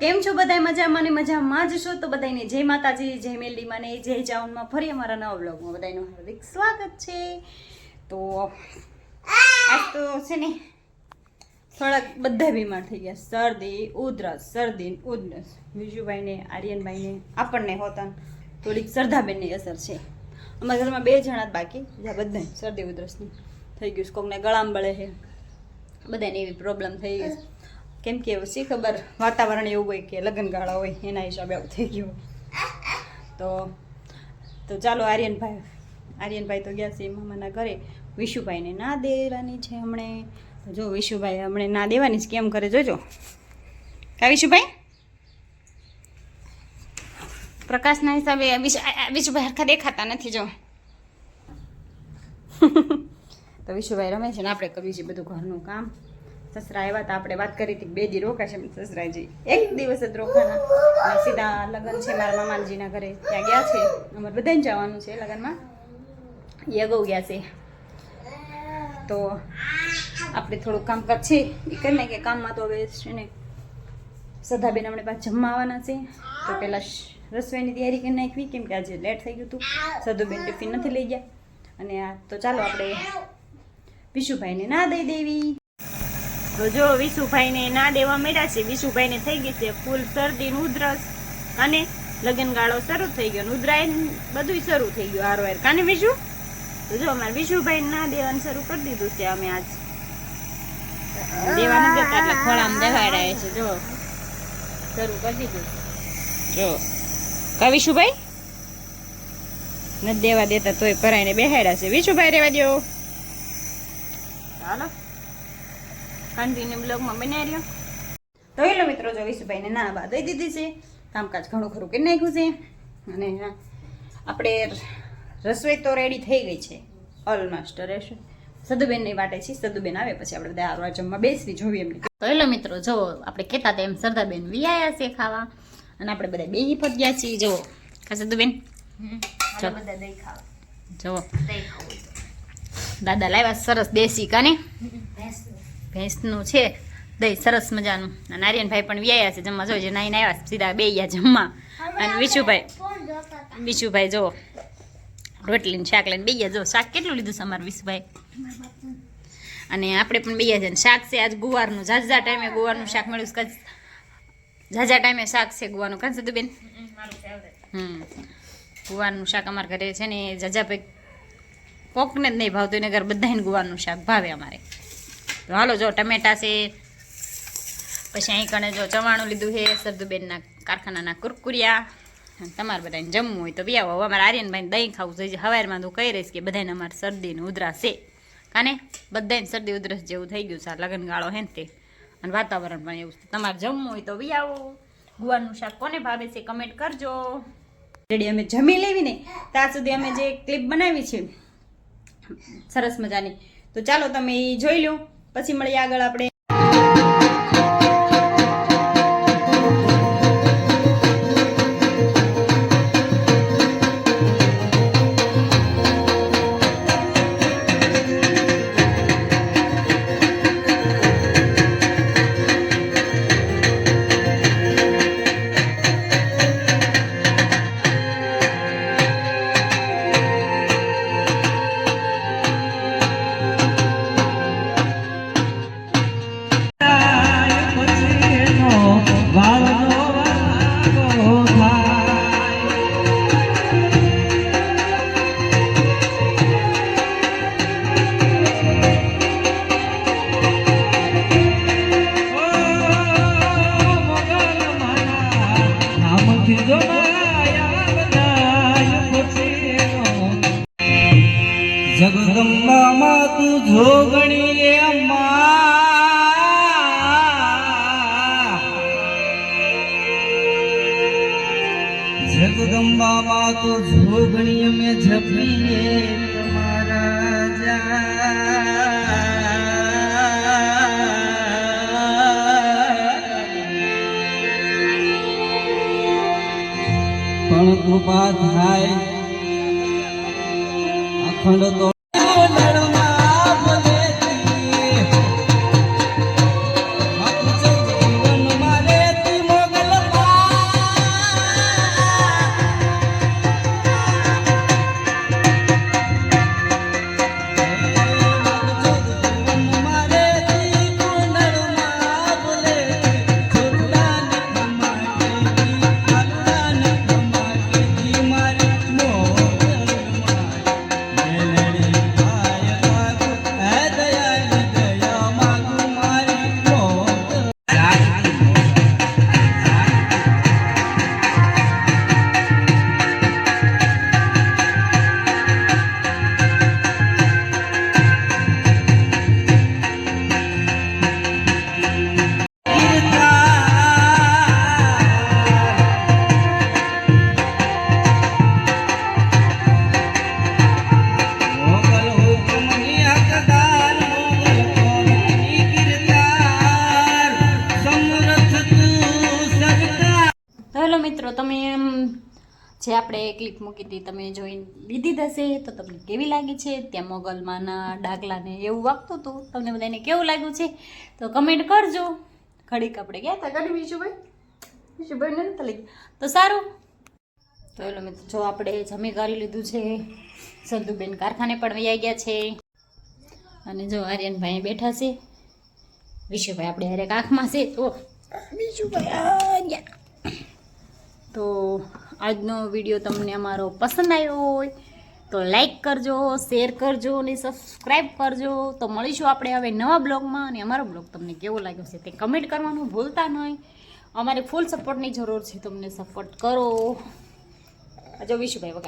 કેમ છો બધા મજામાં ને મજામાં જ છો? તો બધાને જય માતાજી, જય મેલડીમાં ને જય જાઉનમાં ફરી અમારા નવા બ્લોગમાં બધાનું હાર્દિક સ્વાગત છે. તો આજ તો છે ને થોડાક બધા બીમાર થઈ ગયા. શરદી, ઉધરસ શરદી, ઉધરસ. વિજુભાઈને, આર્યનભાઈને, આપણને હોતા થોડીક શ્રદ્ધાબેનની અસર છે. અમારા ઘરમાં બે જણા જ બાકી. જ્યાં બધા શરદી, ઉધરસની થઈ ગયું કોકને ગળામાં બળે છે. બધાને એવી પ્રોબ્લેમ થઈ ગઈ છે. કેમ કે શી ખબર, વાતાવરણ એવું હોય કે લગ્નગાળા હોય, એના હિસાબે આવું થઈ ગયું. તો તો ચાલો આર્યનભાઈ આર્યનભાઈ તો ગયા છે મામાના ઘરે. વિશુભાઈને ના દેવાની છે હમણે. જો વિશુભાઈ હમણે ના દેવાની છે, કેમ કરે જોજો. કા વિશુભાઈ? પ્રકાશના હિસાબે વિશુભાઈ હરખા દેખાતા નથી જો. તો વિશુભાઈ રમે છે ને, આપણે કરવી છે બધું ઘરનું કામ. સસરા આવ્યા હતા. આપણે વાત કરી હતી બે દી રોકાશે સસરાજી. એક દિવસ જ રોકાના. સીધા લગ્ન છે મારા મામાજીના ઘરે. ત્યાં ગયા છે. અમારે બધાને જવાનું છે લગ્નમાં. અગાઉ ગયા છે. તો આપણે થોડું કામકાજ છે. એ કરી નાખીએ કામમાં તો હવે છે ને સદાબેન આપણે પાછા જમવા આવવાના છે. તો પહેલાં રસોઈની તૈયારી કરી નાખવી. કેમ કે આજે લેટ થઈ ગયું હતું. સદુબેન ટિફિન નથી લઈ ગયા. અને આ તો ચાલો આપણે વિશુભાઈને ના દઈ દેવી. તો જો વિશુભાઈને ના દેવા મળ્યા છે, વિશુભાઈને થઈ ગઈ છે ફૂલ શરદી ઉધરસ અને લગ્નગાળો શરૂ થઈ ગયો. ઉધરાય બધું શરૂ થઈ ગયું હારો હાર. કાને વિશુ? તો જો અમારે વિશુભાઈ ના દેવાનું શરૂ કરી દીધું છે અમે આજ. દેવાનું દેતા એટલે ખોળામાં દેવાડાય છે, જો. શરૂ કરી દીધું. જો. કા વિશુભાઈ? નથી દેવા દેતા તોય કરાઈને બેહાડ્યા છે. વિશુભાઈ રેવા દો ચાલો કન્ટિન્યુ બ્લોગમાં બનાવી રહ્યો. તો હેલો મિત્રો જો વિશુભાઈને ના બા દઈ દીધી છે. કામકાજ ઘણું ખરું કરી નાખ્યું છે અને આપણે રસોઈ તો રેડી થઈ ગઈ છે. ઓલમોસ્ટ રહેશે સદુબેનની વાટે છે. સદુબેન આવે પછી આપણે બધા આરવા જમવા બેસવી જોઈએ એમને તો હેલો મિત્રો જો આપણે કહેતા હતા એમ સરદાબેન વિયાયા છે ખાવા. અને આપણે બધા બે ફત ગયા છીએ. જુઓ. કા સદુબેન? જો. જુઓ. દાદા લાવ્યા સરસ દેશી કાને ભેંસનું છે. દહીં સરસ મજાનું. અને આર્યનભાઈ પણ વ્યાયા છે જમવા. જોઈએ નાઈને આવ્યા સીધા બે ગયા જમવા. અને વિશુભાઈ. વિશુભાઈ જો. રોટલીને શાક લઈને બે ગયા જો શાક કેટલું લીધું છે અમારું વિશુભાઈ? અને આપણે પણ બે ગયા છે. શાક છે આજ ગુવારનું. ઝાઝા ટાઈમે ગુવારનું શાક મળ્યું છે. કચ્છ ઝાઝા ટાઈમે શાક છે ગુવાનું કાં સીધું બેન? હમ ગુવારનું શાક અમારા ઘરે છે ને ઝાઝા ભાઈ કોકને જ નહીં ભાવતું. એને ઘર બધાને ગુવારનું શાક ભાવે અમારે. તો હાલો જો, ટમેટા છે. પછી અહીં કણે જો ચવાણું લીધું છે, સરદુબેનના કારખાનાના કુરકુરિયા. તમારે બધાને જમવું હોય તો બી આવો. હવે અમારે આર્યનભાઈને દહીં ખાવું જોઈએ હવારમાં તો કહી રહીશ કે બધાને અમારે શરદીનું ઉધરાશ છે. કાને? બધાને શરદી ઉધરસ જેવું થઈ ગયું છે. લગ્નગાળો હે ને તે. અને વાતાવરણ પણ એવું છે. તમારે જમવું હોય તો બી આવો. ગુવારનું શાક કોને ભાવે છે કમેન્ટ કરજો. રેડી અમે જમી લેવી ને, ત્યાં સુધી અમે જે ક્લિપ બનાવી છે, સરસ મજાની. તો ચાલો તમે એ જોઈ લો પછી મળીએ આગળ આપણે. જગદંબામાં તું જોગણી જગદંબામાં તો જોગણી અમે જપીએ તમારા પણ કૃપા થાય અખંડ તો મિત્રો, તમે એમ જે આપણે ક્લિપ મૂકી હતી, તમે જોઈ લીધી હશે, તો તમને કેવી લાગી છે? ત્યાં મોગલમાંના ડાગલાને એવું વાગતું હતું. તમને બધાને કેવું લાગ્યું છે? તો કમેન્ટ કરજો. ઘડીક આપણે ગયા હતા? ઘડી વિશુભાઈ વિશુભાઈ નથી લઈ તો સારું. તો એલો મિત્રો, જો આપણે જમી કરી લીધું છે. સંતુબેન કારખાને પણ વૈયા ગયા છે. અને જો આર્યનભાઈ બેઠા છે. વિશુભાઈ આપણે હારે આંખમાં છે, તો વિશુભાઈ તો આજનો વીડિયો તમને અમારો પસંદ આવ્યો હોય તો લાઈક કરજો શેર કરજો અને સબસ્ક્રાઈબ કરજો. તો મળીશું આપણે હવે નવા બ્લોગમાં અને અમારો બ્લોગ તમને કેવો લાગ્યો છે તે કમેન્ટ કરવાનું ભૂલતા નહીં. અમારે ફૂલ સપોર્ટની જરૂર છે, તમને સપોર્ટ કરો. જો વિશુભાઈ વગાડ